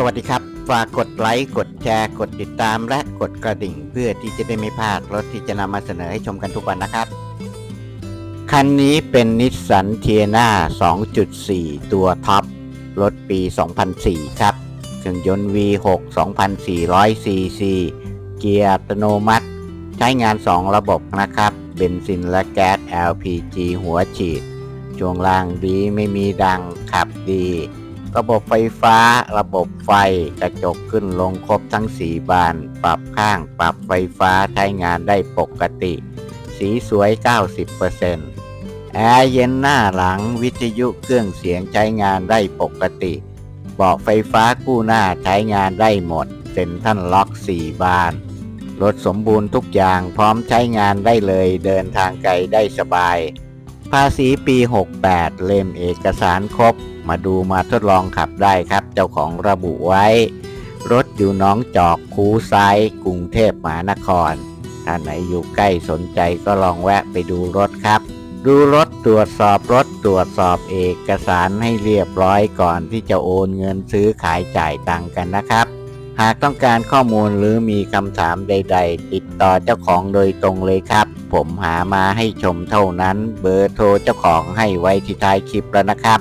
สวัสดีครับ ฝากกดไลค์ กดแชร์ กดติดตามและกดกระดิ่ง เพื่อที่จะได้ไม่พลาดรถที่จะนำมาเสนอให้ชมกันทุกวันนะครับ คันนี้เป็นนิสสันเทียนา2.4 ตัวท็อป รถปี 2004 ครับ เครื่องยนต์ V6 2,400 cc เกียร์อัตโนมัติ ใช้งาน 2 ระบบนะครับ เบนซินและแก๊ส LPG หัวฉีด ช่วงล่างดีไม่มีดังขับดี ระบบไฟฟ้า ระบบไฟกระจกขึ้นลงครบทั้ง4บาน ปรับข้าง ปรับไฟฟ้าใช้งานได้ปกติ สีสวย 90%แอร์เย็นหน้าหลังวิทยุเครื่องเสียงใช้งานได้ปกติ เบาะไฟฟ้ากู้หน้าใช้งานได้หมดเซ็นทรัลล็อก 4 บานรถสมบูรณ์ทุกอย่างพร้อมใช้งานได้เลยเดินทางไกลได้สบาย ภาษีปี 68 เล่มเอกสารครบ มาดูมาทดลองขับได้ครับ เจ้าของระบุไว้ รถอยู่น้องจอกคูซ้ายกรุงเทพมหานคร ถ้าไหนอยู่ใกล้สนใจก็ลองแวะไปดูรถครับ ดูรถตรวจสอบรถตรวจสอบเอกสารให้เรียบร้อยก่อนที่จะโอนเงินซื้อขายจ่ายตังกันนะครับ หากต้องการข้อมูลหรือมีคำถามใด ๆ ติดต่อเจ้าของโดยตรงเลยครับ ผมหามาให้ชมเท่านั้น เบอร์โทรเจ้าของให้ไว้ที่ท้ายคลิปแล้วนะครับ